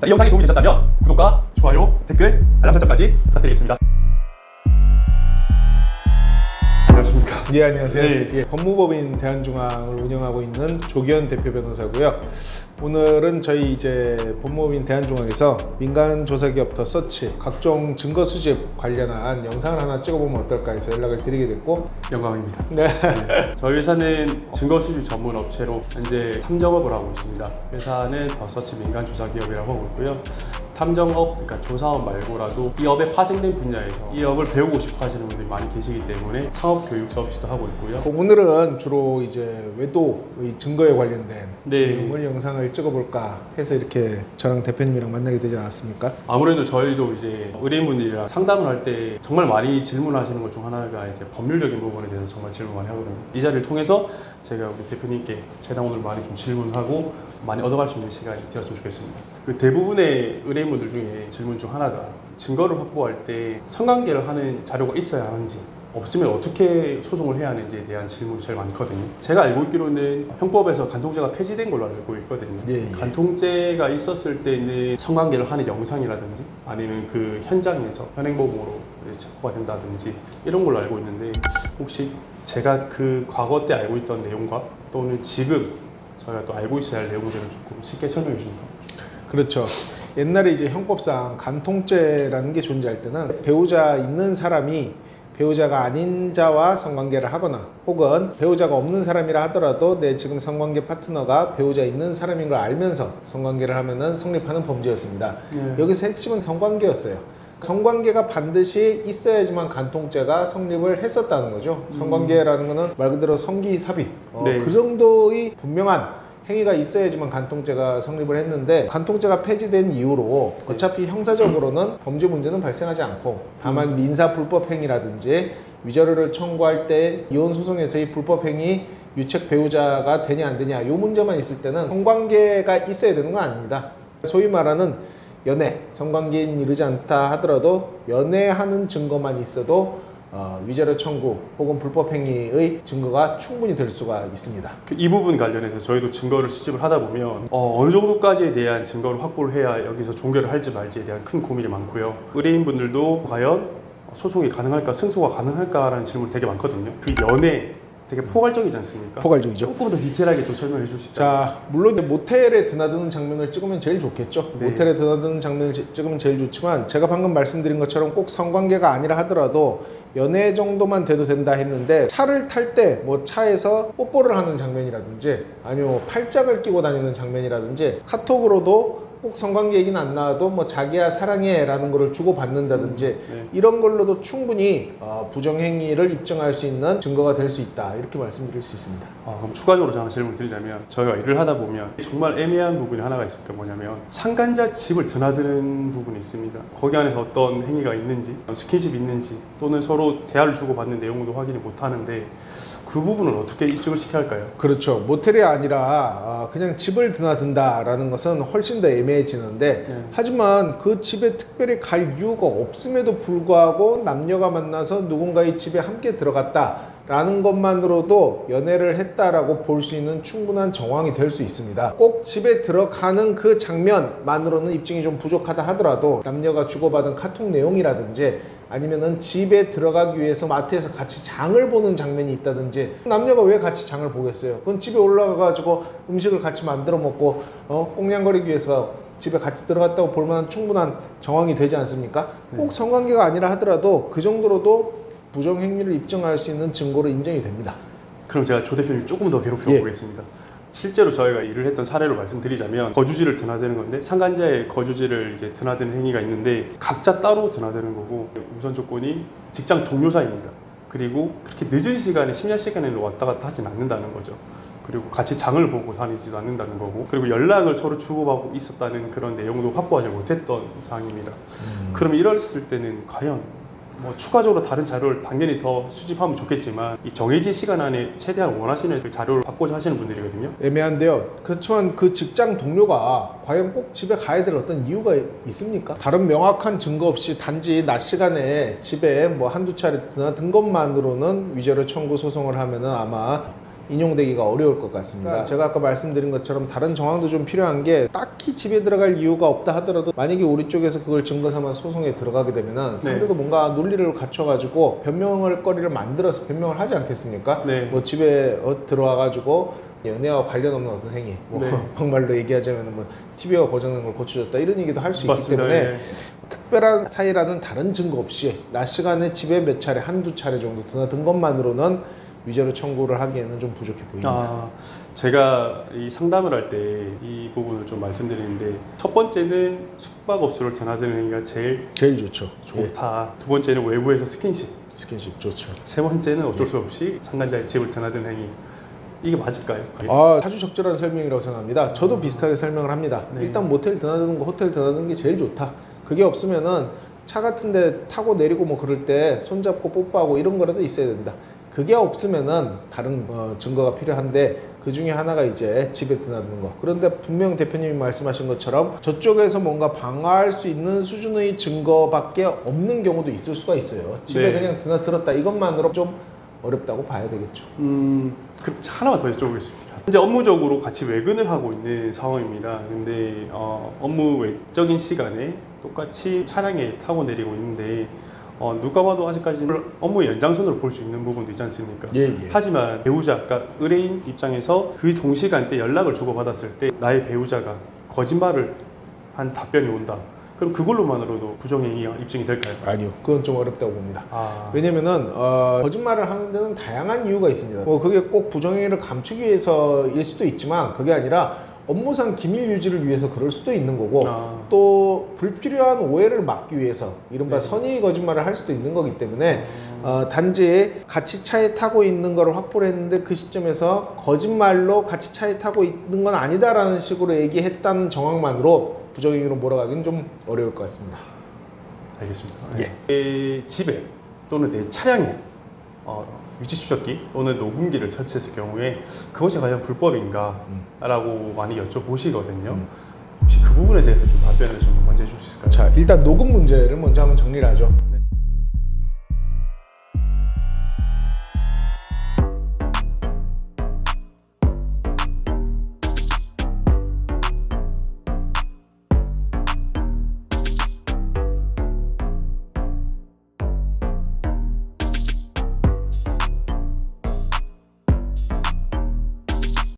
자, 이 영상이 도움이 되셨다면 구독과 좋아요, 댓글, 알람 설정까지 부탁드리겠습니다. 예 안녕하세요. 네. 예, 법무법인 대한중앙을 운영하고 있는 조기현 대표 변호사고요. 오늘은 저희 이제 법무법인 대한중앙에서 민간 조사기업부터 서치 각종 증거 수집 관련한 영상을 하나 찍어보면 어떨까 해서 연락을 드리게 됐고 영광입니다. 네. 네. 저희 회사는 증거 수집 전문 업체로 현재 탐정업을 하고 있습니다. 회사는 더서치 민간 조사 기업이라고 하고 있고요. 탐정업, 그러니까 조사업 말고라도 이 업에 파생된 분야에서 이 업을 배우고 싶어 하시는 분들이 많이 계시기 때문에 창업 교육 서비스도 하고 있고요. 오늘은 주로 이제 외도의 증거에 관련된 네. 내용을 영상을 찍어볼까 해서 이렇게 저랑 대표님이랑 만나게 되지 않았습니까? 아무래도 저희도 이제 의뢰인분들이랑 상담을 할 때 정말 많이 질문하시는 것 중 하나가 이제 법률적인 부분에 대해서 정말 질문 많이 하거든요. 이 자리를 통해서 제가 우리 대표님께 최대한 오늘 많이 좀 질문하고 많이 얻어갈 수 있는 시간이 되었으면 좋겠습니다. 그 대부분의 의뢰인분들 중에 질문 중 하나가 증거를 확보할 때 성관계를 하는 자료가 있어야 하는지 없으면 어떻게 소송을 해야 하는지에 대한 질문이 제일 많거든요. 제가 알고 있기로는 형법에서 간통죄가 폐지된 걸로 알고 있거든요. 예, 예. 간통죄가 있었을 때는 성관계를 하는 영상이라든지 아니면 그 현장에서 현행범으로 체포가 된다든지 이런 걸로 알고 있는데 혹시 제가 그 과거 때 알고 있던 내용과 또는 지금 저희가 또 알고 있어야 할 내용들을 조금 쉽게 설명해 주실까요? 그렇죠. 옛날에 이제 형법상 간통죄라는 게 존재할 때는 배우자 있는 사람이 배우자가 아닌 자와 성관계를 하거나 혹은 배우자가 없는 사람이라 하더라도 내 지금 성관계 파트너가 배우자 있는 사람인 걸 알면서 성관계를 하면은 성립하는 범죄였습니다. 네. 여기서 핵심은 성관계였어요. 성관계가 반드시 있어야지만 간통죄가 성립을 했었다는 거죠. 성관계라는 거는 말 그대로 성기삽입. 어, 네. 그 정도의 분명한 행위가 있어야지만 간통죄가 성립을 했는데 간통죄가 폐지된 이후로 어차피 형사적으로는 범죄 문제는 발생하지 않고 다만 민사 불법 행위라든지 위자료를 청구할 때 이혼 소송에서의 불법 행위 유책 배우자가 되냐 안 되냐 이 문제만 있을 때는 성관계가 있어야 되는 건 아닙니다. 소위 말하는 연애, 성관계인 이르지 않다 하더라도 연애하는 증거만 있어도 어, 위자료 청구 혹은 불법 행위의 증거가 충분히 될 수가 있습니다. 그이 부분 관련해서 저희도 증거를 수집을 하다 보면 어, 느 정도까지에 대한 증거를 확보를 해야 여기서 종결을 할지 말지에 대한 큰 고민이 많고요. 의뢰인분들도 과연 소송이 가능할까, 승소가 가능할까라는 질문이 되게 많거든요. 그 연애 되게 포괄적이지 않습니까? 포괄적이죠. 조금 더 디테일하게 또 설명해 줄 수 있죠. 자, 물론 이제 모텔에 드나드는 장면을 찍으면 제일 좋겠죠. 네. 모텔에 드나드는 장면을 지- 찍으면 제일 좋지만 제가 방금 말씀드린 것처럼 꼭 성관계가 아니라 하더라도 연애 정도만 돼도 된다 했는데 차를 탈 때 뭐 차에서 뽀뽀를 하는 장면이라든지 아니면 뭐 팔짱을 끼고 다니는 장면이라든지 카톡으로도 꼭 성관계 얘기는 안 나와도 뭐 자기야 사랑해라는 거를 주고 받는다든지 네. 이런 걸로도 충분히 어, 부정행위를 입증할 수 있는 증거가 될 수 있다 이렇게 말씀드릴 수 있습니다. 아, 그럼 추가적으로 제가 질문을 드리자면 저희가 일을 하다 보면 정말 애매한 부분이 하나가 있을까 뭐냐면 상간자 집을 드나드는 부분이 있습니다. 거기 안에서 어떤 행위가 있는지 스킨십 있는지 또는 서로 대화를 주고받는 내용도 확인을 못 하는데 그 부분은 어떻게 입증을 시켜야 할까요? 그렇죠. 모텔이 아니라 아, 그냥 집을 드나든다라는 것은 훨씬 더 애매해지는데 네. 하지만 그 집에 특별히 갈 이유가 없음에도 불구하고 남녀가 만나서 누군가의 집에 함께 들어갔다 라는 것만으로도 연애를 했다라고 볼 수 있는 충분한 정황이 될 수 있습니다. 꼭 집에 들어가는 그 장면만으로는 입증이 좀 부족하다 하더라도 남녀가 주고받은 카톡 내용이라든지 아니면은 집에 들어가기 위해서 마트에서 같이 장을 보는 장면이 있다든지 남녀가 왜 같이 장을 보겠어요? 그건 집에 올라가가지고 음식을 같이 만들어 먹고 어 꽁냥거리기 위해서 집에 같이 들어갔다고 볼 만한 충분한 정황이 되지 않습니까? 꼭 성관계가 아니라 하더라도 그 정도로도 부정 행위를 입증할 수 있는 증거로 인정이 됩니다. 그럼 제가 조 대표님 조금 더 괴롭혀 예. 보겠습니다. 실제로 저희가 일을 했던 사례로 말씀드리자면 거주지를 드나드는 건데 상간자의 거주지를 이제 드나드는 행위가 있는데 각자 따로 드나드는 거고 우선 조건이 직장 동료사입니다. 그리고 그렇게 늦은 시간에 심야 시간에는 왔다 갔다 하진 않는다는 거죠. 그리고 같이 장을 보고 다니지도 않는다는 거고 그리고 연락을 서로 주고받고 있었다는 그런 내용도 확보하지 못했던 상황입니다. 그럼 이랬을 때는 과연 뭐 추가적으로 다른 자료를 당연히 더 수집하면 좋겠지만 이 정해진 시간 안에 최대한 원하시는 그 자료를 받고자 하시는 분들이거든요. 애매한데요. 그렇지만 그 직장 동료가 과연 꼭 집에 가야 될 어떤 이유가 있습니까? 다른 명확한 증거 없이 단지 낮 시간에 집에 뭐 한두 차례 드나든 것만으로는 위자료 청구 소송을 하면은 아마 인용되기가 어려울 것 같습니다. 제가 아까 말씀드린 것처럼 다른 정황도 좀 필요한 게 딱히 집에 들어갈 이유가 없다 하더라도 만약에 우리 쪽에서 그걸 증거 삼아 소송에 들어가게 되면은 상대도 뭔가 논리를 갖춰가지고 변명할 거리를 만들어서 변명을 하지 않겠습니까? 네. 뭐 집에 어, 들어와가지고 연애와 관련 없는 어떤 행위, 뭐 네. 막말로 얘기하자면 뭐 TV가 고장난 걸 고쳐줬다 이런 얘기도 할 수 있기. 때문에 예. 특별한 사이라는 다른 증거 없이 낮 시간에 집에 몇 차례 한두 차례 정도 드나든 것만으로는 위자료 청구를 하기에는 좀 부족해 보입니다. 아, 제가 이 상담을 할 때 이 부분을 좀 말씀드리는데 첫 번째는 숙박업소를 드나드는 행위가 제일 제일 좋죠. 좋다. 두 번째는 외부에서 스킨십. 스킨십 좋죠. 세 번째는 어쩔 수 없이 상간자의 집을 드나드는 행위. 이게 맞을까요? 아, 아주 적절한 설명이라고 생각합니다. 저도 비슷하게 설명을 합니다. 네. 일단 모텔 드나드는 거, 호텔 드나드는 게 제일 좋다. 그게 없으면은 차 같은데 타고 내리고 뭐 그럴 때 손잡고 뽀뽀하고 이런 거라도 있어야 된다. 그게 없으면은 다른 어, 증거가 필요한데 그 중에 하나가 이제 집에 드나드는 거. 그런데 분명 대표님이 말씀하신 것처럼 저쪽에서 뭔가 방어할 수 있는 수준의 증거밖에 없는 경우도 있을 수가 있어요. 집에 네. 그냥 드나들었다 이것만으로 좀 어렵다고 봐야 되겠죠. 음, 그럼 하나만 더 여쭤보겠습니다. 현재 업무적으로 같이 외근을 하고 있는 상황입니다. 근데 어, 업무 외적인 시간에 똑같이 차량에 타고 내리고 있는데 어, 누가 봐도 아직까지는 업무의 연장선으로 볼 수 있는 부분도 있지 않습니까? 예, 예. 하지만 배우자, 그러니까 의뢰인 입장에서 그 동시간대 연락을 주고받았을 때 나의 배우자가 거짓말을 한 답변이 온다. 그럼 그걸로만으로도 부정행위가 입증이 될까요? 아니요. 그건 좀 어렵다고 봅니다. 아, 왜냐면은 어, 거짓말을 하는 데는 다양한 이유가 있습니다. 뭐 그게 꼭 부정행위를 감추기 위해서일 수도 있지만 그게 아니라 업무상 기밀 유지를 위해서 그럴 수도 있는 거고 아. 또 불필요한 오해를 막기 위해서 이른바 네. 선의 거짓말을 할 수도 있는 거기 때문에 어, 단지 같이 차에 타고 있는 걸 확보를 했는데 그 시점에서 거짓말로 같이 차에 타고 있는 건 아니다라는 식으로 얘기했다는 정황만으로 부정행위로 몰아가기는 좀 어려울 것 같습니다. 알겠습니다. 내 집에 또는 내 차량에 어, 위치 추적기 또는 녹음기를 설치했을 경우에 그것이 과연 불법인가라고 많이 여쭤보시거든요. 음. 혹시 그 부분에 대해서 좀 답변을 좀 먼저 해줄 수 있을까요? 자 일단 녹음 문제를 먼저 한번 정리를 하죠.